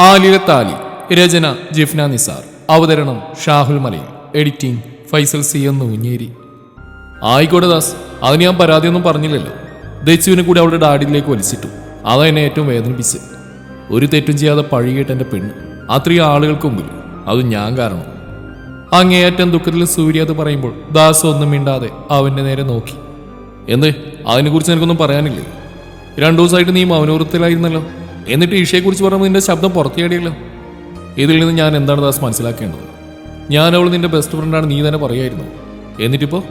ആലിലെ താലി രചന ജിഫ്ന നിസാർ. അവതരണം ഷാഹുൽ മലയിൽ. എഡിറ്റിംഗ് ഫൈസൽ സി എന്ന് ഊഞ്ഞേരി ആയിക്കോട്ടെ ദാസ് അതിന് ഞാൻ പരാതിയൊന്നും പറഞ്ഞില്ലല്ലോ. ദച്ചുവിനെ കൂടി അവളുടെ ഡാഡിയിലേക്ക് വലിച്ചിട്ടു. അതാ എന്നെ ഏറ്റവും വേദനിപ്പിച്ച്. ഒരു തെറ്റും ചെയ്യാതെ പഴികേട്ട എന്റെ പെണ്ണ്. അത്രയും ആളുകൾക്ക് മുമ്പിൽ. അത് ഞാൻ കാരണം. അങ്ങേയറ്റം ദുഃഖത്തിൽ സൂര്യ അത് പറയുമ്പോൾ ദാസ് ഒന്നും മിണ്ടാതെ അവന്റെ നേരെ നോക്കി. എന്ത്? അതിനെക്കുറിച്ച് എനിക്കൊന്നും പറയാനില്ലേ? രണ്ടു ദിവസമായിട്ട് നീ മൗനവൃത്തിലായിരുന്നല്ലോ എന്നിട്ട് ഈഷയെക്കുറിച്ച് പറയുമ്പോൾ നിന്റെ ശബ്ദം പുറത്തേടിയല്ലോ. ഇതിൽ നിന്ന് ഞാൻ എന്താണ് ദാസ് മനസ്സിലാക്കേണ്ടത്? ഞാൻ അവൾ നിന്റെ ബെസ്റ്റ് ഫ്രണ്ടാണ് നീ തന്നെ പറയായിരുന്നു. എന്നിട്ടിപ്പോ?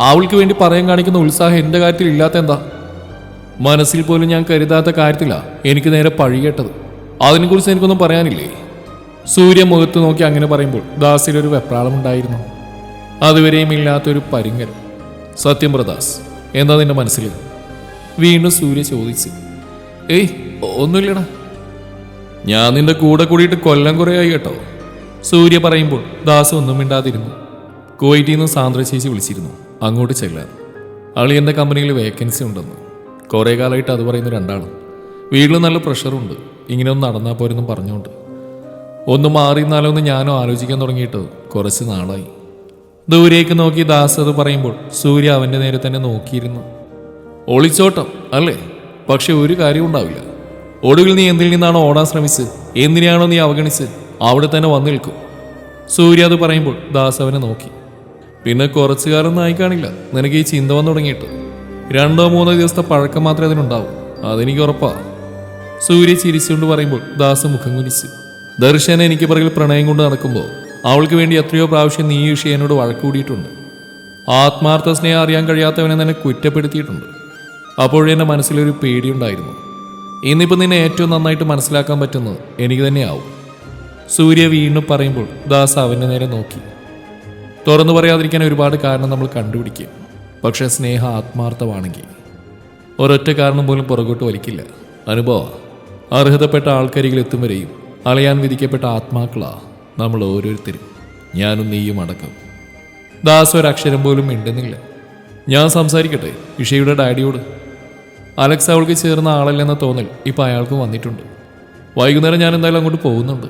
അവൾക്ക് വേണ്ടി പറയാൻ കാണിക്കുന്ന ഉത്സാഹം എന്റെ കാര്യത്തിൽ ഇല്ലാത്ത എന്താ? മനസ്സിൽ പോലും ഞാൻ കരുതാത്ത കാര്യത്തിലാ എനിക്ക് നേരെ പഴികേട്ടത്. അതിനെക്കുറിച്ച് എനിക്കൊന്നും പറയാനില്ലേ? സൂര്യ മുഖത്ത് നോക്കി അങ്ങനെ പറയുമ്പോൾ ദാസിലൊരു വെപ്രാളമുണ്ടായിരുന്നു അതുവരെയും ഇല്ലാത്തൊരു പരിങ്ങരം സത്യം പ്രദാസ് എന്താ നിന്റെ മനസ്സിൽ? വീണ്ടും സൂര്യ ചോദിച്ചു ഏയ് ഒന്നുമില്ലടാ. ഞാൻ നിന്റെ കൂടെ കൂടിയിട്ട് കൊല്ലം കുറയായി കേട്ടോ. സൂര്യ പറയുമ്പോൾ ദാസ് ഒന്നും മിണ്ടാതിരുന്നു. കുവൈറ്റിൽ നിന്ന് സാന്ദ്ര ചേച്ചി വിളിച്ചിരുന്നു. അങ്ങോട്ട് ചെല്ലാൻ. അളിയന്റെ കമ്പനിയിൽ വേക്കൻസി ഉണ്ടെന്ന്. കുറേ കാലമായിട്ട് അത് പറയുന്ന രണ്ടാളും. വീട്ടിൽ നല്ല പ്രഷറുണ്ട്. ഇങ്ങനെ ഒന്ന് നടന്നാൽ പോരെന്നും പറഞ്ഞുകൊണ്ട്. ഒന്ന് മാറി എന്ന് ഞാനും ആലോചിക്കാൻ തുടങ്ങിയിട്ട് കുറച്ച് നാളായി. ദൂരേക്ക് നോക്കി ദാസ് അത് പറയുമ്പോൾ സൂര്യ അവന്റെ നേരെ തന്നെ നോക്കിയിരുന്നു. ഒളിച്ചോട്ടം അല്ലേ? പക്ഷെ ഒരു കാര്യം ഉണ്ടാവില്ല. ഒടുവിൽ നീ എന്തിൽ നിന്നാണോ ഓടാൻ ശ്രമിച്ച് എന്തിനെയാണോ നീ അവഗണിച്ച് അവിടെ തന്നെ വന്നു നിൽക്കും. സൂര്യ അത് പറയുമ്പോൾ ദാസ് അവനെ നോക്കി. പിന്നെ കുറച്ചു കാലം ആയി കാണില്ല. നിനക്ക് ഈ ചിന്ത വന്നു തുടങ്ങിയിട്ട്. രണ്ടോ മൂന്നോ ദിവസത്തെ പഴക്കം മാത്രമേ അതിനുണ്ടാവൂ. അതെനിക്ക് ഉറപ്പാ. സൂര്യ ചിരിച്ചുകൊണ്ട് പറയുമ്പോൾ ദാസ് മുഖം കുനിച്ച്. ദർശന എനിക്ക് പിറകിൽ പ്രണയം കൊണ്ട് നടക്കുമ്പോൾ അവൾക്ക് വേണ്ടി എത്രയോ പ്രാവശ്യം നീ ഈ ഷേനോട് വഴക്കൂടിയിട്ടുണ്ട്. ആത്മാർത്ഥ സ്നേഹം അറിയാൻ കഴിയാത്തവനെ തന്നെ കുറ്റപ്പെടുത്തിയിട്ടുണ്ട്. അപ്പോഴെന്റെ മനസ്സിലൊരു പേടിയുണ്ടായിരുന്നു. ഇന്നിപ്പോൾ നിന്നെ ഏറ്റവും നന്നായിട്ട് മനസ്സിലാക്കാൻ പറ്റുന്നത് എനിക്ക് തന്നെയാവും. സൂര്യ വീണ്ടും പറയുമ്പോൾ ദാസ് അവന്റെ നേരെ നോക്കി. തുറന്നു പറയാതിരിക്കാൻ ഒരുപാട് കാരണം നമ്മൾ കണ്ടുപിടിക്കും. പക്ഷേ സ്നേഹ ആത്മാർത്ഥമാണെങ്കിൽ. ഒരൊറ്റ കാരണം പോലും പുറകോട്ട് വലിക്കില്ല. അനുഭവ അർഹതപ്പെട്ട ആൾക്കരികിൽ എത്തും വരെയും അളയാൻ വിധിക്കപ്പെട്ട ആത്മാക്കളാ നമ്മൾ ഓരോരുത്തരും. ഞാനും നീയും അടക്കം. ദാസ് ഒരക്ഷരം പോലും മിണ്ടുന്നില്ല. ഞാൻ സംസാരിക്കട്ടെ ഇഷയുടെ ഡാഡിയോട്? അലക്സ് അവൾക്ക് ചേർന്ന ആളല്ലെന്ന തോന്നൽ ഇപ്പം അയാൾക്കും വന്നിട്ടുണ്ട്. വൈകുന്നേരം ഞാൻ എന്തായാലും അങ്ങോട്ട് പോകുന്നുണ്ട്.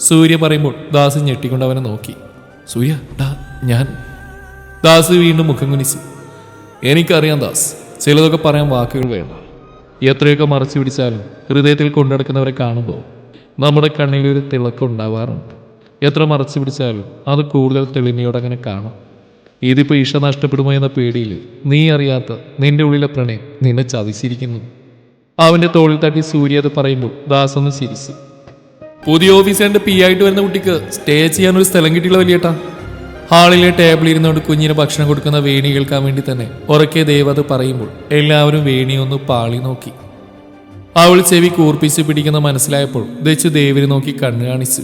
സൂര്യ പറയുമ്പോൾ ദാസ് ഞെട്ടിക്കൊണ്ട് അവനെ നോക്കി. സൂര്യ ഡാ ഞാൻ. ദാസ് വീണ്ടും മുഖം കുനിച്ച്. എനിക്കറിയാം ദാസ് ചിലതൊക്കെ പറയാൻ വാക്കുകൾ വേണ്ട. എത്രയൊക്കെ മറച്ചു പിടിച്ചാലും ഹൃദയത്തിൽ കൊണ്ടുനടക്കുന്നവരെ കാണുമ്പോൾ നമ്മുടെ കണ്ണിലൊരു തിളക്കം ഉണ്ടാവാറുണ്ട്. എത്ര മറച്ചു പിടിച്ചാലും അത് കൂടുതൽ തെളിമയോടെ അങ്ങനെ കാണാം. ഇതിപ്പോൾ ഈശ നഷ്ടപ്പെടുമോ എന്ന പേടിയിൽ നീ അറിയാത്ത നിന്റെ ഉള്ളിലെ പ്രണയം നിന്നെ ചതിച്ചിരിക്കുന്നു. അവന്റെ തോളിൽ തട്ടി സൂര്യ അത് പറയുമ്പോൾ ദാസൊന്ന് ചിരിച്ചു. പുതിയ ഓഫീസറിന്റെ പി ആയിട്ട് വരുന്ന കുട്ടിക്ക് സ്റ്റേ ചെയ്യാൻ ഒരു സ്ഥലം കിട്ടിയില്ല വലിയേട്ടാ. ഹാളിലെ ടേബിളിൽ ഇരുന്നുകൊണ്ട് കുഞ്ഞിന് ഭക്ഷണം കൊടുക്കുന്ന വേണി കേൾക്കാൻ വേണ്ടി തന്നെ ഉറക്കെ ദേവത പറയുമ്പോൾ എല്ലാവരും വേണി ഒന്ന് പാളി നോക്കി. അവൾ ചെവി കൂർപ്പിച്ച് പിടിക്കുന്ന മനസ്സിലായപ്പോൾ ദച്ചു ദേവിനെ നോക്കി കണ്ണു കാണിച്ചു.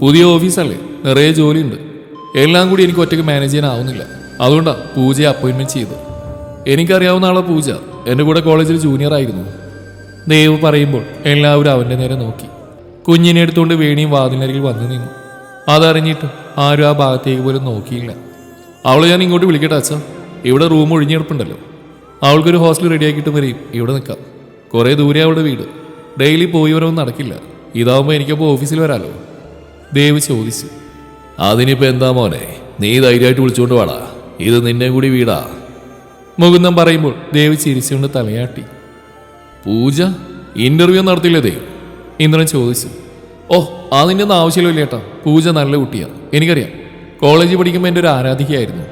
പുതിയ ഓഫീസല്ലേ? നിറയെ ജോലിയുണ്ട്. എല്ലാം കൂടി എനിക്ക് ഒറ്റയ്ക്ക് മാനേജ് ചെയ്യാനാവുന്നില്ല അതുകൊണ്ടാ പൂജയെ അപ്പോയിൻമെന്റ് ചെയ്തത് എനിക്കറിയാവുന്ന ആളെ പൂജ. എന്റെ കൂടെ കോളേജിൽ ജൂനിയർ ആയിരുന്നു. ദേവ് പറയുമ്പോൾ എല്ലാവരും അവന്റെ നേരെ നോക്കി. കുഞ്ഞിനെ എടുത്തുകൊണ്ട് വേണിയും വാതിലരികിൽ വന്നു നിന്നു. അതറിഞ്ഞിട്ടും ആരും ആ ഭാഗത്തേക്ക് പോലും നോക്കിയില്ല. അവളെ ഞാൻ ഇങ്ങോട്ട് വിളിക്കട്ടെ അച്ഛ? ഇവിടെ റൂം ഒഴിഞ്ഞെടുപ്പുണ്ടല്ലോ. അവൾക്കൊരു ഹോസ്റ്റൽ റെഡിയാക്കിയിട്ട് വരെയും ഇവിടെ നിൽക്കാം. കുറേ ദൂരെ അവളുടെ വീട്. ഡെയിലി പോയി വരവും നടക്കില്ല. ഇതാവുമ്പോൾ എനിക്കപ്പോൾ ഓഫീസിൽ വരാമല്ലോ ദേവ് ചോദിച്ചു. അതിനിപ്പോൾ എന്താ മോനെ? നീ ധൈര്യമായിട്ട് വിളിച്ചുകൊണ്ട് വാടാ. ഇത് നിന്നെ കൂടി വീടാ. മുകുന്ദം പറയുമ്പോൾ ദേവ് ചിരിച്ചുകൊണ്ട് തലയാട്ടി. പൂജ ഇന്റർവ്യൂ നടത്തില്ലേ ദേവ് ഇന്ദ്രൻ ചോദിച്ചു. ഓ അതിന്റെ ഒന്നും ആവശ്യമില്ല ഏട്ടാ പൂജ നല്ല കുട്ടിയാ. എനിക്കറിയാം. കോളേജിൽ പഠിക്കുമ്പോൾ എന്റെ ഒരു ആരാധികയായിരുന്നു.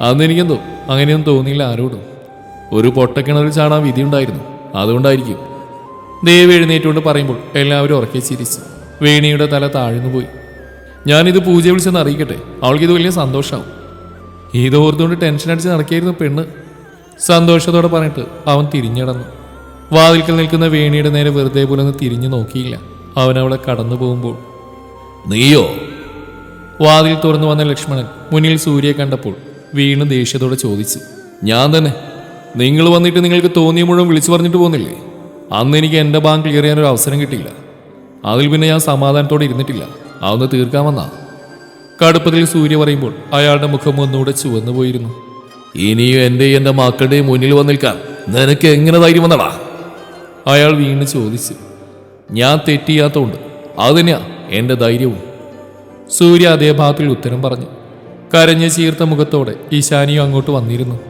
അന്ന് എനിക്കെന്തോ അങ്ങനെയൊന്നും തോന്നിയില്ല ആരോടും. ഒരു പൊട്ടക്കിണറിൽ ചാടാൻ വിധിയുണ്ടായിരുന്നു. അതുകൊണ്ടായിരിക്കും. ദേവ് എഴുന്നേറ്റുകൊണ്ട് പറയുമ്പോൾ എല്ലാവരും ഉറക്കെ ചിരിച്ചു. വേണിയുടെ തല താഴ്ന്നു പോയി ഞാനിത് പൂജ വിളിച്ചെന്ന് അറിയിക്കട്ടെ. അവൾക്ക് ഇത് വലിയ സന്തോഷമാവും ഇത് ഓർത്തുകൊണ്ട് ടെൻഷൻ അടിച്ച് നടക്കിയായിരുന്നു പെണ്ണ്. സന്തോഷത്തോടെ പറഞ്ഞിട്ട് അവൻ തിരിഞ്ഞടന്നു വാതിൽക്കൽ നിൽക്കുന്ന വേണിയുടെ നേരെ വെറുതെ പോലെ ഒന്ന് തിരിഞ്ഞു നോക്കിയില്ല. അവൻ അവളെ കടന്നു പോകുമ്പോൾ. നീയോ? വാതിൽ തുറന്നു വന്ന ലക്ഷ്മണൻ മുന്നിൽ സൂര്യയെ കണ്ടപ്പോൾ വീണ് ദേഷ്യത്തോടെ ചോദിച്ചു. ഞാൻ തന്നെ. നിങ്ങൾ വന്നിട്ട് നിങ്ങൾക്ക് തോന്നിയ മുഴുവൻ വിളിച്ചു പറഞ്ഞിട്ട് പോകുന്നില്ലേ? അന്ന് എനിക്ക് എന്റെ ബാങ്ക് ക്ലിയർ ചെയ്യാനൊരു അവസരം കിട്ടിയില്ല. അതിൽ പിന്നെ ഞാൻ സമാധാനത്തോടെ ഇരുന്നിട്ടില്ല. അതൊന്ന് തീർക്കാമെന്നാ കടുപ്പത്തിൽ സൂര്യ പറയുമ്പോൾ അയാളുടെ മുഖം ഒന്നുകൂടെ ചുവന്നു പോയിരുന്നു. ഇനിയും എന്റെയും എന്റെ മക്കളുടെയും മുന്നിൽ വന്ന് നിനക്ക് എങ്ങനെ ധൈര്യം വന്നടാ? അയാൾ വീണ്ടും ചോദിച്ചു. ഞാൻ തെറ്റിയാത്തോണ്ട് അതിനാ എന്റെ ധൈര്യവും. സൂര്യ അതേ ഭാഗത്തിൽ ഉത്തരം പറഞ്ഞു. കരഞ്ഞ ചീർത്ത മുഖത്തോടെ ഈശാനിയും അങ്ങോട്ട് വന്നിരുന്നു.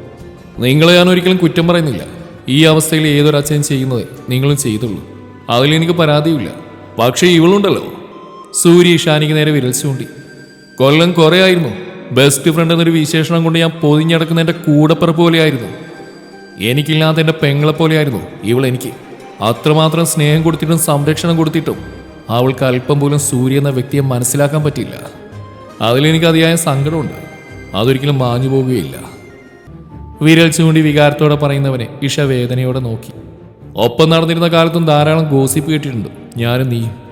നിങ്ങളെ ഞാൻ ഒരിക്കലും കുറ്റം പറയുന്നില്ല. ഈ അവസ്ഥയിൽ ഏതൊരച്ഛൻ ചെയ്യുന്നത് നിങ്ങളും ചെയ്തുള്ളൂ. അതിലെനിക്ക് പരാതിയില്ല പക്ഷേ ഇവളുണ്ടല്ലോ. സൂര്യ ഇഷാനിക്ക് നേരെ വിരൽ ചൂണ്ടി. കൊല്ലം കുറേ ആയിരുന്നു ബെസ്റ്റ് ഫ്രണ്ട് എന്നൊരു വിശേഷണം കൊണ്ട് ഞാൻ പൊതിഞ്ഞടക്കുന്ന എന്റെ കൂടപ്പിറപ്പ് പോലെയായിരുന്നു. എനിക്കില്ലാത്ത എന്റെ പെങ്ങളെ പോലെയായിരുന്നു ഇവൾ എനിക്ക്. അത്രമാത്രം സ്നേഹം കൊടുത്തിട്ടും സംരക്ഷണം കൊടുത്തിട്ടും അവൾക്ക് അല്പം പോലും സൂര്യ എന്ന വ്യക്തിയെ മനസ്സിലാക്കാൻ പറ്റില്ല അതിലെനിക്ക് അതിയായ സങ്കടമുണ്ട്. അതൊരിക്കലും മാഞ്ഞു പോകുകയില്ല. വിരൽ ചൂണ്ടി വികാരത്തോടെ പറയുന്നവനെ ഇഷ വേദനയോടെ നോക്കി. ഒപ്പം നടന്നിരുന്ന കാലത്തും ധാരാളം ഗോസിപ്പ് കേട്ടിട്ടുണ്ട്. ഞാനും നീയും.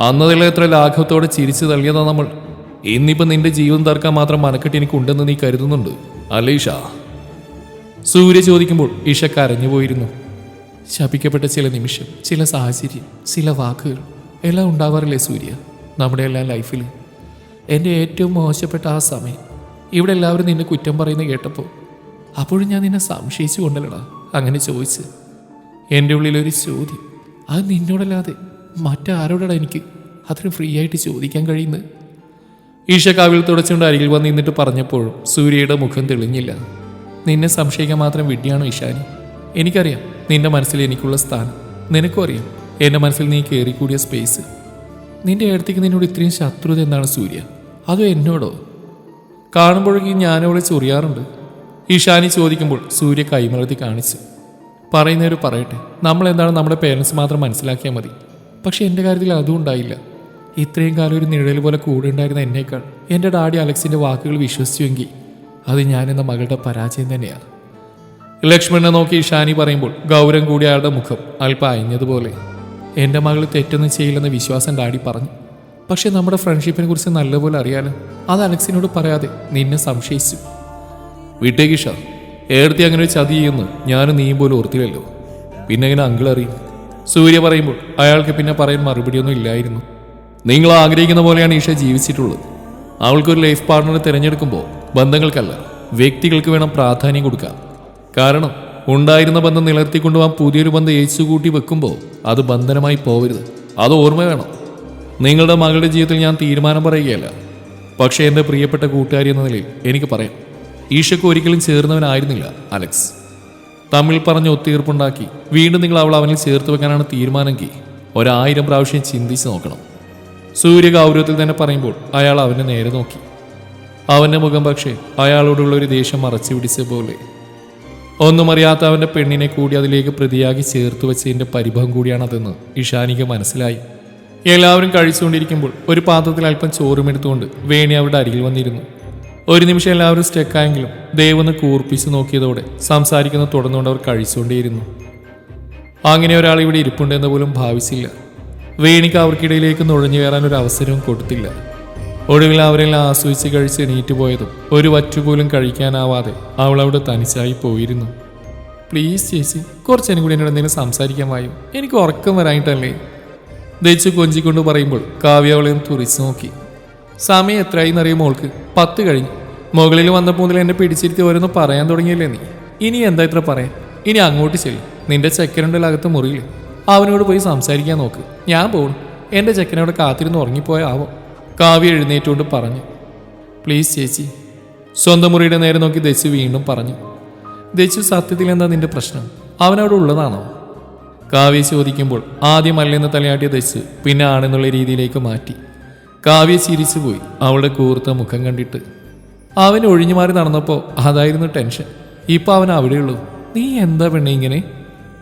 അന്നതെല്ലാം എത്ര ലാഘവത്തോടെ ചിരിച്ചു നൽകിയതാ നമ്മൾ. ഇന്നിപ്പോൾ നിന്റെ ജീവൻ തർക്കാൻ മാത്രം മനക്കെട്ടി എനിക്കുണ്ടെന്ന് നീ കരുതുന്നുണ്ട്. അല്ലേ ഇഷ സൂര്യ ചോദിക്കുമ്പോൾ ഇഷ കരഞ്ഞുപോയിരുന്നു ശപിക്കപ്പെട്ട ചില നിമിഷം ചില സാഹചര്യം ചില വാക്കുകൾ എല്ലാം ഉണ്ടാവാറില്ലേ സൂര്യ? നമ്മുടെ എല്ലാ ലൈഫിൽ എന്റെ ഏറ്റവും മോശപ്പെട്ട ആ സമയം. ഇവിടെ എല്ലാവരും നിന്നെ കുറ്റം പറയുന്ന കേട്ടപ്പോൾ അപ്പോഴും ഞാൻ നിന്നെ സംശയിച്ചു കൊണ്ടല്ലടാ? അങ്ങനെ ചോദിച്ച്. എന്റെ ഉള്ളിലൊരു ചോദ്യം. അത് നിന്നോടല്ലാതെ മറ്റാരോടാ എനിക്ക് അത്രയും ഫ്രീ ആയിട്ട് ചോദിക്കാൻ കഴിയുന്നത്? ഈശ കാവിൽ തുടച്ചുകൊണ്ട് അരികിൽ വന്ന് നിന്നിട്ട് പറഞ്ഞപ്പോഴും സൂര്യയുടെ മുഖം തെളിഞ്ഞില്ല. നിന്നെ സംശയിക്കാൻ മാത്രം വിഡ്ഢിയാണോ ഇഷാനി എനിക്കറിയാം നിന്റെ മനസ്സിൽ എനിക്കുള്ള സ്ഥാനം. നിനക്കും അറിയാം എന്റെ മനസ്സിൽ നീ കയറിക്കൂടിയ സ്പേസ് നിന്റെ അടുത്തേക്ക് നിന്നോട് ഇത്രയും ശത്രുത എന്താണ് സൂര്യ? അതോ എന്നോടോ? കാണുമ്പോഴേക്കും ഞാനവളെ ചൊറിയാറുണ്ട്. ഈശാനി ചോദിക്കുമ്പോൾ സൂര്യ കൈമലർത്തി കാണിച്ചു. പറയുന്നവർ പറയട്ടെ നമ്മൾ എന്താണ് നമ്മുടെ പേരൻസ് മാത്രം മനസ്സിലാക്കിയാൽ മതി. പക്ഷെ എന്റെ കാര്യത്തിൽ അതും ഉണ്ടായില്ല. ഇത്രയും കാലം ഒരു നിഴൽ പോലെ കൂടെ ഉണ്ടായിരുന്ന എന്നേക്കാൾ എന്റെ ഡാഡി അലക്സിന്റെ വാക്കുകൾ വിശ്വസിച്ചുവെങ്കിൽ അത് ഞാനെന്ന മകളുടെ പരാജയം തന്നെയാണ് ലക്ഷ്മണനെ നോക്കി ഷാനി പറയുമ്പോൾ ഗൗരം കൂടി അയാളുടെ മുഖം അല്പം അയഞ്ഞതുപോലെ എന്റെ മകൾ തെറ്റൊന്നും ചെയ്യില്ലെന്ന വിശ്വാസം ഡാഡി പറഞ്ഞു. പക്ഷേ നമ്മുടെ ഫ്രണ്ട്ഷിപ്പിനെ കുറിച്ച് നല്ലപോലെ അറിയാലോ അത് അലക്സിനോട് പറയാതെ നിന്നെ സംശയിച്ചു. വിട്ടേക്ക് ഷാ. ഏടത്തി അങ്ങനെ ചതി ചെയ്യുന്നു ഞാനും നീയും പോലും ഓർത്തില്ലല്ലോ. പിന്നെ എങ്ങനെ അങ്കിൾ അറിയും സൂര്യ പറയുമ്പോൾ അയാൾക്ക് പിന്നെ പറയാൻ മറുപടിയൊന്നും ഇല്ലായിരുന്നു. നിങ്ങൾ ആഗ്രഹിക്കുന്ന പോലെയാണ് ഈഷ ജീവിച്ചിട്ടുള്ളത്. അവൾക്കൊരു ലൈഫ് പാർട്ണറെ തിരഞ്ഞെടുക്കുമ്പോൾ ബന്ധങ്ങൾക്കല്ല വ്യക്തികൾക്ക് വേണം പ്രാധാന്യം കൊടുക്കാം. കാരണം ഉണ്ടായിരുന്ന ബന്ധം നിലനിർത്തിക്കൊണ്ടുപോകാൻ പുതിയൊരു ബന്ധം ഏച്ചു കൂട്ടി വെക്കുമ്പോൾ അത് ബന്ധനമായി പോവരുത്. അത് ഓർമ്മ വേണം. നിങ്ങളുടെ മകളുടെ ജീവിതത്തിൽ ഞാൻ തീരുമാനം പറയുകയല്ല. പക്ഷേ എന്റെ പ്രിയപ്പെട്ട കൂട്ടുകാരി എന്ന നിലയിൽ എനിക്ക് പറയാം. ഈഷയ്ക്ക് ഒരിക്കലും ചേർന്നവനായിരുന്നില്ല അലക്സ്. തമ്മിൽ പറഞ്ഞ് ഒത്തീർപ്പുണ്ടാക്കി. വീണ്ടും നിങ്ങൾ അവൾ അവനിൽ ചേർത്ത് വെക്കാനാണ് തീരുമാനമെങ്കിൽ ഒരായിരം പ്രാവശ്യം ചിന്തിച്ച് നോക്കണം. സൂര്യ ഗൗരവത്തിൽ തന്നെ പറയുമ്പോൾ അയാൾ അവനെ നേരെ നോക്കി. അവന്റെ മുഖം പക്ഷേ അയാളോടുള്ള ഒരു ദേഷ്യം മറച്ചു പിടിച്ച പോലെ. ഒന്നും അറിയാത്ത അവന്റെ പെണ്ണിനെ കൂടി അതിലേക്ക് പ്രതിയാക്കി ചേർത്ത് വെച്ചതിന്റെ പരിഭവം കൂടിയാണതെന്ന് ഇഷാനിക്ക് മനസ്സിലായി. എല്ലാവരും കഴിച്ചുകൊണ്ടിരിക്കുമ്പോൾ ഒരു പാത്രത്തിൽ അല്പം ചോറുമെടുത്തുകൊണ്ട് വേണി അവരുടെ അരികിൽ വന്നിരുന്നു. ഒരു നിമിഷം എല്ലാവരും സ്റ്റെക്കായെങ്കിലും ദേവൊന്ന് കൂർപ്പിച്ച് നോക്കിയതോടെ സംസാരിക്കുന്നത് തുടർന്നുകൊണ്ട് അവർ കഴിച്ചുകൊണ്ടേയിരുന്നു. അങ്ങനെ ഒരാൾ ഇവിടെ ഇരിപ്പുണ്ടെന്ന് പോലും ഭാവിച്ചില്ല. വേണിക്ക് അവർക്കിടയിലേക്ക് നുഴഞ്ഞു കയറാൻ ഒരു അവസരവും കൊടുത്തില്ല. ഒടുവിൽ അവരെല്ലാം ആസ്വദിച്ച് കഴിച്ച് എണീറ്റ് പോയതും ഒരു വറ്റുപോലും കഴിക്കാനാവാതെ അവൾ അവിടെ തനിച്ചായി പോയിരുന്നു. പ്ലീസ് ചേച്ചി കുറച്ചേനും കൂടി എന്നോട് എന്തെങ്കിലും സംസാരിക്കാൻ വായും? എനിക്ക് ഉറക്കം വരായിട്ടല്ലേ ദയിച്ച് കൊഞ്ചിക്കൊണ്ട് പറയുമ്പോൾ കാവ്യ അവളെയും തുറിച്ചു നോക്കി. സമയം എത്രയായി എന്നറിയുമ്പോൾക്ക് പത്ത് കഴിഞ്ഞു. മുകളിൽ വന്നപ്പോൾ മുതൽ എന്നെ പിടിച്ചിരുത്തി ഓരോന്ന് പറയാൻ തുടങ്ങിയില്ലേ നീ? ഇനി എന്താ ഇത്ര പറയാൻ? ഇനി അങ്ങോട്ട് ചെല്ലും. നിന്റെ ചെക്കനുണ്ടല്ലോ അകത്ത് മുറിയിൽ അവനോട് പോയി സംസാരിക്കാൻ നോക്ക്. ഞാൻ പോകണം എന്റെ ചെക്കനോട് കാത്തിരുന്ന് ഉറങ്ങിപ്പോയ ആവും? കാവ്യ എഴുന്നേറ്റുകൊണ്ട് പറഞ്ഞു. പ്ലീസ് ചേച്ചി. സ്വന്തം മുറിയുടെ നേരെ നോക്കി ദച്ചു വീണ്ടും പറഞ്ഞു. ദച്ചു സത്യത്തിൽ എന്താ നിന്റെ പ്രശ്നം? അവനവിടെ ഉള്ളതാണോ? കാവ്യ ചോദിക്കുമ്പോൾ ആദ്യം അല്ലെന്ന് തലയാട്ടിയ ദച്ചു പിന്നെ ആണെന്നുള്ള രീതിയിലേക്ക് മാറ്റി. കാവ്യ ചിരിച്ചുപോയി. അവളുടെ കൂർത്ത മുഖം കണ്ടിട്ട് അവൻ ഒഴിഞ്ഞു മാറി നടന്നപ്പോൾ അതായിരുന്നു ടെൻഷൻ. ഇപ്പൊ അവൻ അവിടെയുള്ളൂ. നീ എന്താ പെണ്ണെ ഇങ്ങനെ?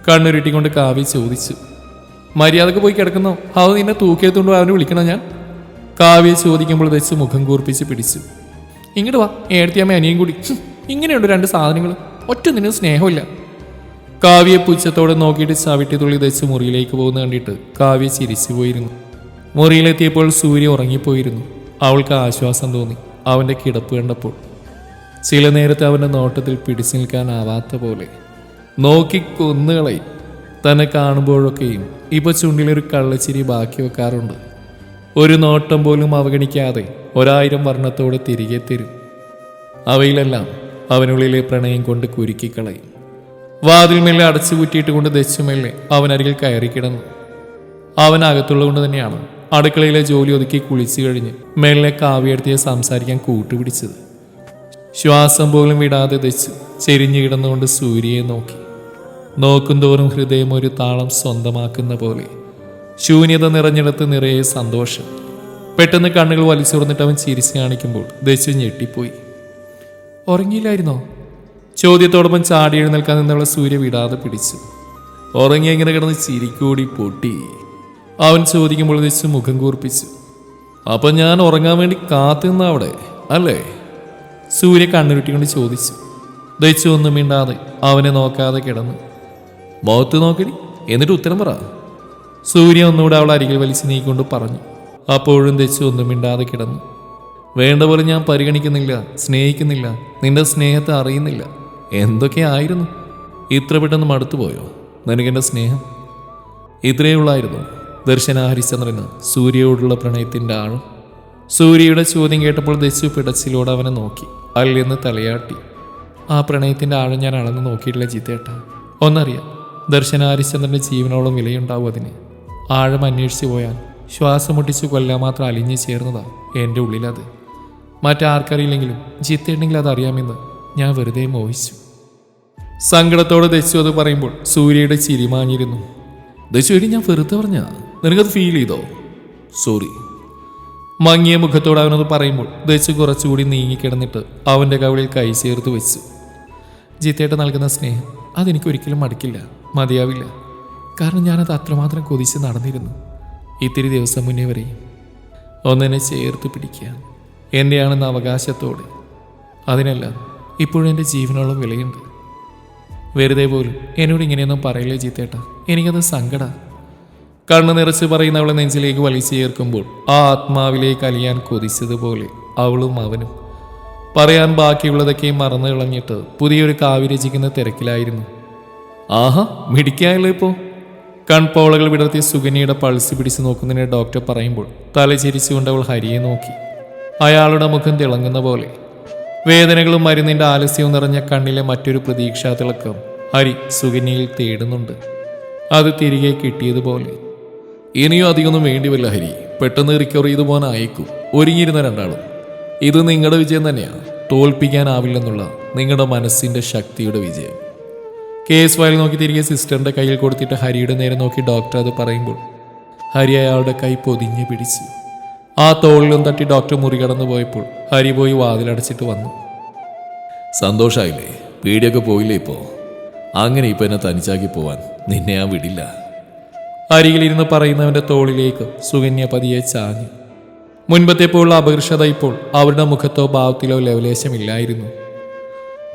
കണ്ണുരുട്ടിക്കൊണ്ട് കാവ്യ ചോദിച്ചു. മര്യാദയ്ക്ക് പോയി കിടക്കുന്നോ? അവ നിന്നെ തൂക്കിയെത്തുണ്ടോ അവനെ വിളിക്കണോ ഞാൻ? കാവ്യ ചോദിക്കുമ്പോൾ വെച്ച് മുഖം കൂർപ്പിച്ച് പിടിച്ചു. ഇങ്ങോട്ട് വാ ഏടത്തിയമ്മ അനിയും കൂടി. ഇങ്ങനെയുണ്ട് രണ്ട് സാധനങ്ങൾ. ഒറ്റ നിന്നും സ്നേഹമില്ല. കാവ്യെ പുച്ഛത്തോടെ നോക്കിയിട്ട് ചവിട്ടി തുള്ളി ധരിച്ച് മുറിയിലേക്ക് പോകുന്ന കണ്ടിട്ട് കാവ്യ ചിരിച്ചു പോയിരുന്നു മുറിയിലെത്തിയപ്പോൾ സൂര്യ ഉറങ്ങിപ്പോയിരുന്നു. അവൾക്ക് ആശ്വാസം തോന്നി. അവന്റെ കിടപ്പ് കണ്ടപ്പോൾ. ചില നേരത്തെ അവന്റെ നോട്ടത്തിൽ പിടിച്ചു നിൽക്കാനാവാത്ത പോലെ. നോക്കി കൊന്നുകളെ തന്നെ കാണുമ്പോഴൊക്കെയും ഇപ്പൊ ചുണ്ടിലൊരു കള്ളച്ചിരി ബാക്കി വെക്കാറുണ്ട്. ഒരു നോട്ടം പോലും അവഗണിക്കാതെ ഒരായിരം വർണത്തോടെ തിരികെ തരും. അവയിലെല്ലാം അവനുള്ളിലെ പ്രണയം കൊണ്ട് കുരുക്കിക്കളയും. വാതിൽ അടച്ചു കുറ്റിയിട്ട് കൊണ്ട് ദച്ചുമെല്ലെ അവനരികിൽ കയറി കിടന്നു അവൻ അകത്തുള്ളതുകൊണ്ട് തന്നെയാണ് അടുക്കളയിലെ ജോലി ഒതുക്കി കുളിച്ചു കഴിഞ്ഞ് മേളിലെ കാവ്യടുത്തിയെ സംസാരിക്കാൻ കൂട്ടുപിടിച്ചത്. ശ്വാസം പോലും വിടാതെ ദച്ചു ചെരിഞ്ഞു കിടന്നുകൊണ്ട് സൂര്യയെ നോക്കി. നോക്കുന്തോറും ഹൃദയം ഒരു താളം സ്വന്തമാക്കുന്ന പോലെ. ശൂന്യത നിറഞ്ഞിടത്ത് നിറയെ സന്തോഷം. പെട്ടെന്ന് കണ്ണുകൾ വലിച്ചുറന്നിട്ട് അവൻ ചിരിച്ചു കാണിക്കുമ്പോൾ ദശു ഞെട്ടിപ്പോയി. ഉറങ്ങിയില്ലായിരുന്നോ? ചോദ്യത്തോടൊപ്പം ചാടി എഴുന്നേൽക്കാൻ നിന്നവളെ സൂര്യ വിടാതെ പിടിച്ചു. ഉറങ്ങി എങ്ങനെ കിടന്ന് ചിരിക്കൂടി പൊട്ടി. അവൻ ചോദിക്കുമ്പോൾ നിശ്ച മുഖം കൂർപ്പിച്ചു. അപ്പൊ ഞാൻ ഉറങ്ങാൻ വേണ്ടി കാത്തുനിന്ന അവിടെ അല്ലേ? സൂര്യ കണ്ണുരുട്ടിക്കൊണ്ട് ചോദിച്ചു. ദച്ചു ഒന്നും മിണ്ടാതെ അവനെ നോക്കാതെ കിടന്നു. മുഖത്ത് നോക്കടി എന്നിട്ട് ഉത്തരം പറ. സൂര്യ ഒന്നുകൂടെ അവളെ അരികിൽ വലിച്ചു നീക്കൊണ്ട് പറഞ്ഞു. അപ്പോഴും ദച്ചു ഒന്നും മിണ്ടാതെ കിടന്നു. വേണ്ട പോലെ ഞാൻ പരിഗണിക്കുന്നില്ല സ്നേഹിക്കുന്നില്ല നിന്റെ സ്നേഹത്തെ അറിയുന്നില്ല. എന്തൊക്കെ ആയിരുന്നു? ഇത്ര പെട്ടെന്ന് മടുത്തുപോയോ? നിനക്കെന്റെ സ്നേഹം? ഇത്രയേ ഉള്ളായിരുന്നു. ദർശന ഹരിചന്ദ്രന് സൂര്യയോടുള്ള പ്രണയത്തിന്റെ ആഴം. സൂര്യയുടെ ചോദ്യം കേട്ടപ്പോൾ ദശു പിടച്ചിലൂടെ അവനെ നോക്കി. അല്ലെന്ന് തലയാട്ടി. ആ പ്രണയത്തിന്റെ ആഴം ഞാൻ അളന്ന് നോക്കിയിട്ടില്ല ജിത്തേട്ട. ഒന്നറിയാം ദർശന ഹരിചന്ദ്രന്റെ ജീവനോളം വിലയുണ്ടാവും അതിന്. ആഴം അന്വേഷിച്ചു പോയാൽ ശ്വാസം മുട്ടിച്ച് കൊല്ലാൻ മാത്രം അലിഞ്ഞു ചേർന്നതാ എന്റെ ഉള്ളിലത്. മറ്റാർക്കറിയില്ലെങ്കിലും ജിത്തേണ്ടെങ്കിൽ അത് അറിയാമെന്ന് ഞാൻ വെറുതെ മോഹിച്ചു. സങ്കടത്തോടെ ദശു അത് പറയുമ്പോൾ സൂര്യയുടെ ചിരിമാഞ്ഞിരുന്നു ദശു ഞാൻ വെറുതെ പറഞ്ഞ നിനക്കത് ഫീൽ ചെയ്തോ? സോറി മങ്ങിയ മുഖത്തോടെ അവനത് പറയുമ്പോൾ ദശ കുറച്ചുകൂടി നീങ്ങിക്കിടന്നിട്ട് അവന്റെ കവിളിൽ കൈ ചേർത്ത് വെച്ചു. ജിത്തേട്ട നൽകുന്ന സ്നേഹം അതെനിക്ക് ഒരിക്കലും മടുക്കില്ല മതിയാവില്ല. കാരണം ഞാനത് അത്രമാത്രം കൊതിച്ച് നടന്നിരുന്നു. ഇത്തിരി ദിവസം മുന്നേ വരെയും ഒന്നെന്നെ ചേർത്ത് പിടിക്കുക. എന്റെയാണെന്ന അവകാശത്തോടെ. അതിനെല്ലാം ഇപ്പോഴും എന്റെ ജീവനോളം വിലയുണ്ട്. വെറുതെ പോലും എന്നോട് ഇങ്ങനെയൊന്നും പറയില്ലേ ജീത്തേട്ട? എനിക്കത് സങ്കട. കണ്ണു നിറച്ച് പറയുന്ന അവളെ നെഞ്ചിലേക്ക് വലിച്ചു ചേർക്കുമ്പോൾ ആ ആത്മാവിലേക്ക് അലിയാൻ കൊതിച്ചതുപോലെ അവളും അവനും. പറയാൻ ബാക്കിയുള്ളതൊക്കെ മറന്നു കളഞ്ഞിട്ട് പുതിയൊരു കാവ്യ രചിക്കുന്ന തിരക്കിലായിരുന്നു. ആഹാ മിടിക്കായല്ലോ ഇപ്പോ. കൺപോളകൾ വിടർത്തി സുഗനിയുടെ പൾസ് പിടിച്ചു നോക്കുന്നതിന് ഡോക്ടർ പറയുമ്പോൾ തലചിരിച്ചുകൊണ്ട് അവൾ ഹരിയെ നോക്കി. അയാളുടെ മുഖം തിളങ്ങുന്ന പോലെ. വേദനകളും മരുന്നിന്റെ ആലസ്യവും നിറഞ്ഞ കണ്ണിലെ മറ്റൊരു പ്രതീക്ഷാ തിളക്കം ഹരി സുഗന്യയിൽ തേടുന്നുണ്ട്. അത് തിരികെ കിട്ടിയതുപോലെ. ഇനിയും അധികമൊന്നും വേണ്ടിവല്ല ഹരി. പെട്ടെന്ന് റിക്കവർ ചെയ്തു പോകാൻ അയക്കും ഒരുങ്ങിയിരുന്ന രണ്ടാളും. ഇത് നിങ്ങളുടെ വിജയം തന്നെയാണ് തോൽപ്പിക്കാനാവില്ലെന്നുള്ള നിങ്ങളുടെ മനസ്സിന്റെ ശക്തിയുടെ വിജയം. കേസ് ഫയൽ നോക്കി തിരികെ സിസ്റ്ററിന്റെ കയ്യിൽ കൊടുത്തിട്ട് ഹരിയുടെ നേരെ നോക്കി ഡോക്ടർ അത് പറയുമ്പോൾ ഹരി അയാളുടെ കൈ പൊതിഞ്ഞ് പിടിച്ചു. ആ തോളിലും തട്ടി ഡോക്ടർ മുറി കടന്നു പോയപ്പോൾ ഹരി പോയി വാതിലടച്ചിട്ട് വന്നു. സന്തോഷായില്ലേ? പേടിയൊക്കെ പോയില്ലേ ഇപ്പോൾ അങ്ങനെ ഇപ്പോൾ എന്നെ തനിച്ചാക്കി പോവാൻ നിന്നെ ഞാൻ വിടില്ല. അരികിലിരുന്ന് പറയുന്നവന്റെ തോളിലേക്ക് സുകന്യ പതിയെ ചാഞ്ഞു. മുൻപത്തെ പോലുള്ള അപകർഷത ഇപ്പോൾ അവരുടെ മുഖത്തോ ഭാവത്തിലോ ലവലേശമില്ലായിരുന്നു.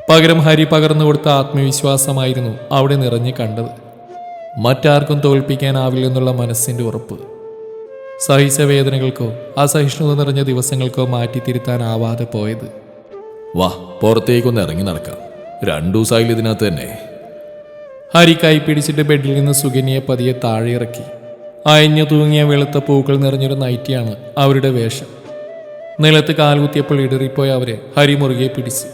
പകരം ഹരി പകർന്നു കൊടുത്ത ആത്മവിശ്വാസമായിരുന്നു അവിടെ നിറഞ്ഞു കണ്ടത്. മറ്റാർക്കും തോൽപ്പിക്കാനാവില്ലെന്നുള്ള മനസ്സിന്റെ ഉറപ്പ്. സഹിച്ച വേദനകൾക്കോ അസഹിഷ്ണുത നിറഞ്ഞ ദിവസങ്ങൾക്കോ മാറ്റിത്തിരുത്താനാവാതെ പോയത്. വാ പുറത്തേക്കൊന്ന് ഇറങ്ങി നടക്കാം. രണ്ടു ദിവസമായില്ല ഇതിനകത്ത് തന്നെ. ഹരി കൈ പിടിച്ചിട്ട് ബെഡിൽ നിന്ന് സുകന്യയെ പതിയെ താഴെ ഇറക്കി അയഞ്ഞു തൂങ്ങിയ വെളുത്ത പൂക്കൾ നിറഞ്ഞൊരു നൈറ്റിയാണ് അവരുടെ വേഷം. നിലത്ത് കാൽകുത്തിയപ്പോൾ ഇടറിപ്പോയ അവരെ ഹരി മുറുകെ പിടിച്ചു.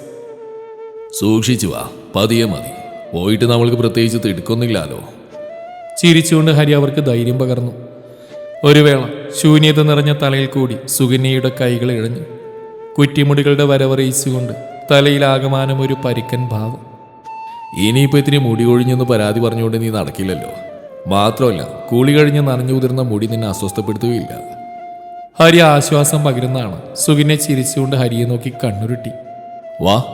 സൂക്ഷിച്ചു വാ പതിയെ മതി. പോയിട്ട് നമ്മൾക്ക് പ്രത്യേകിച്ച് തിടുക്കൊന്നില്ലാലോ ചിരിച്ചുകൊണ്ട് ഹരി അവർക്ക് ധൈര്യം പകർന്നു. ഒരു വേള ശൂന്യത നിറഞ്ഞ തലയിൽ കൂടി സുകന്യയുടെ കൈകൾ ഇഴഞ്ഞു. കുറ്റിമുടികളുടെ വരവറിയിച്ചുകൊണ്ട് തലയിലാകമാനം ഒരു പരിക്കൻ ഭാവം. ഇനിയിപ്പോ ഇത്തിരി മുടി ഒഴിഞ്ഞെന്ന് പരാതി പറഞ്ഞുകൊണ്ട് നീ നടക്കില്ലല്ലോ. മാത്രമല്ല കൂളി കഴിഞ്ഞ് നനഞ്ഞു കുതിർന്ന മുടി നിന്നെ അസ്വസ്ഥപ്പെടുത്തുകയില്ല. ഹരി ആശ്വാസം പകരുന്നതാണ്. സുഖിനെ ചിരിച്ചുകൊണ്ട് ഹരിയെ നോക്കി കണ്ണുരുട്ടി. വാ.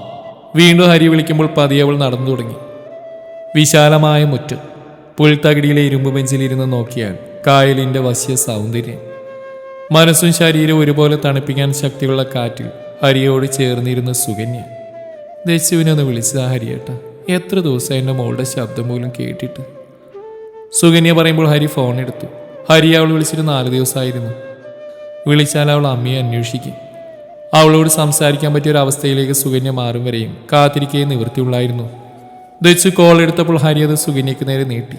വീണ്ടും ഹരി വിളിക്കുമ്പോൾ പതിയെ അവൾ നടന്നു തുടങ്ങി. വിശാലമായ മുറ്റം. പുൽത്തകിടിയിലെ ഇരുമ്പ് ബെഞ്ചിലിരുന്ന് നോക്കിയാൽ കായലിന്റെ വശ്യ സൗന്ദര്യം. മനസ്സും ശരീരവും ഒരുപോലെ തണുപ്പിക്കാൻ ശക്തിയുള്ള കാറ്റിൽ ഹരിയോട് ചേർന്നിരുന്ന സുകന്യ. ദശുവിനെ ഒന്ന് വിളിച്ചതാ ഹരിയേട്ട. എത്ര ദിവസം എന്റെ മോളുടെ ശബ്ദം പോലും കേട്ടിട്ട്? സുകന്യ പറയുമ്പോൾ ഹരി ഫോൺ എടുത്തു. ഹരി അവൾ വിളിച്ചിട്ട് നാല് ദിവസമായിരുന്നു. വിളിച്ചാൽ അവൾ അമ്മയെ അന്വേഷിക്കും. അവളോട് സംസാരിക്കാൻ പറ്റിയ ഒരു അവസ്ഥയിലേക്ക് സുകന്യ മാറും വരെയും കാത്തിരിക്കുകയും നിവൃത്തിയുള്ളായിരുന്നു. ദച്ചു കോൾ എടുത്തപ്പോൾ ഹരി അത് സുകന്യക്ക് നേരെ നീട്ടി.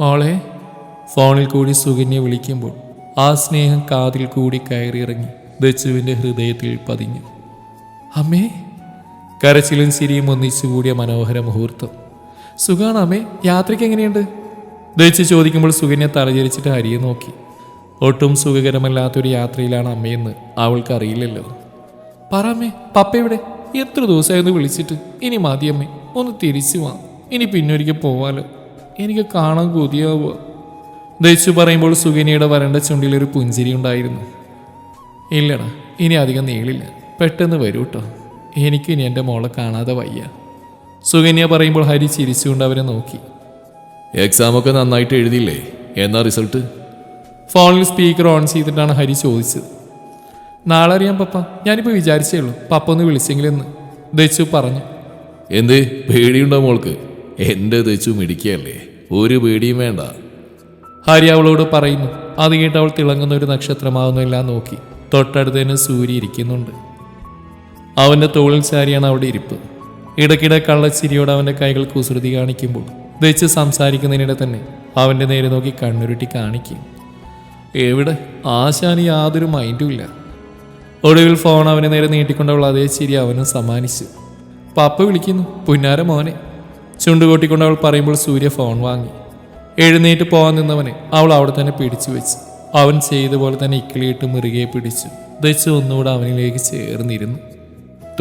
മോളെ ഫോണിൽ കൂടി സുകന്യ വിളിക്കുമ്പോൾ ആ സ്നേഹം കാതിൽ കൂടി കയറിയിറങ്ങി ദച്ചുവിന്റെ ഹൃദയത്തിൽ പതിഞ്ഞു. അമ്മേ കരച്ചിലും ചിരിയും ഒന്നിച്ചു കൂടിയ മനോഹര മുഹൂർത്തം. സുഖാണ് യാത്രയ്ക്ക് എങ്ങനെയുണ്ട്? ദയിച്ച് ചോദിക്കുമ്പോൾ സുകന്യ തലചരിച്ചിട്ട് ഹരിയെ നോക്കി. ഒട്ടും സുഖകരമല്ലാത്തൊരു യാത്രയിലാണ് അമ്മയെന്ന് അവൾക്കറിയില്ലല്ലോ പറ അമ്മേ പപ്പ എത്ര ദിവസമായിരുന്നു വിളിച്ചിട്ട്. ഇനി മതി അമ്മേ ഒന്ന് തിരിച്ചു വാ. ഇനി പിന്നൊരിക്കൽ പോവാലോ. എനിക്ക് കാണാൻ കൊതിയാവുക. ദയിച്ചു പറയുമ്പോൾ സുകന്യയുടെ വരണ്ട ചുണ്ടിലൊരു പുഞ്ചിരി ഉണ്ടായിരുന്നു. ഇല്ലടാ ഇനി അധികം നീളില്ല. പെട്ടെന്ന് വരൂട്ടോ എനിക്കിനി എന്റെ മോളെ കാണാതെ വയ്യ. സുകന്യ പറയുമ്പോൾ ഹരി ചിരിച്ചുകൊണ്ട് അവരെ നോക്കി. എക്സാമൊക്കെ നന്നായിട്ട് എഴുതിയില്ലേ? എന്നാ റിസൾട്ട് ഫോണിൽ സ്പീക്കർ ഓൺ ചെയ്തിട്ടാണ് ഹരി ചോദിച്ചത്. നാളെ അറിയാം പപ്പ. ഞാനിപ്പോൾ വിചാരിച്ചേ ഉള്ളൂ. പപ്പ ഒന്ന് വിളിച്ചെങ്കിലെന്ന്. ദച്ചു പറഞ്ഞു. എന്ത്? പേടിയുണ്ടോ മോൾക്ക്? എന്റെ ദച്ചു മിടിക്കുകയല്ലേ ഒരു പേടിയും വേണ്ട. ഹരി അവളോട് പറയുന്നു. അത് കേട്ട് അവൾ തിളങ്ങുന്ന ഒരു നക്ഷത്രമാവുന്നെല്ലാം നോക്കി. തൊട്ടടുത്ത് തന്നെ സൂര്യ ഇരിക്കുന്നുണ്ട്. അവന്റെ തോളിൽ ചാരിയാണ് അവിടെ ഇരിപ്പ്. ഇടയ്ക്കിടെ കള്ളച്ചിരിയോട് അവന്റെ കൈകൾ കുസൃതി കാണിക്കുമ്പോൾ വെച്ച് സംസാരിക്കുന്നതിനിടെ തന്നെ അവന്റെ നേരെ നോക്കി കണ്ണുരുട്ടി കാണിക്കും. എവിടെ? ആശാന് യാതൊരു മൈൻഡും ഇല്ല. ഒടുവിൽ ഫോൺ അവനെ നേരെ നീട്ടിക്കൊണ്ടവൾ അതേ ചിരി അവനും സമ്മാനിച്ചു. പപ്പ വിളിക്കുന്നു. പുന്നാര മോനെ. ചുണ്ടുകൂട്ടിക്കൊണ്ടവൾ പറയുമ്പോൾ സൂര്യ ഫോൺ വാങ്ങി. എഴുന്നേറ്റ് പോകാൻ നിന്നവനെ അവൾ അവിടെ തന്നെ പിടിച്ചു വെച്ചു. അവൻ ചെയ്ത പോലെ തന്നെ ഇക്കിളിയിട്ട് മുറുകെ പിടിച്ചു. ദച്ച് ഒന്നുകൂടെ അവനിലേക്ക് ചേർന്നിരുന്നു.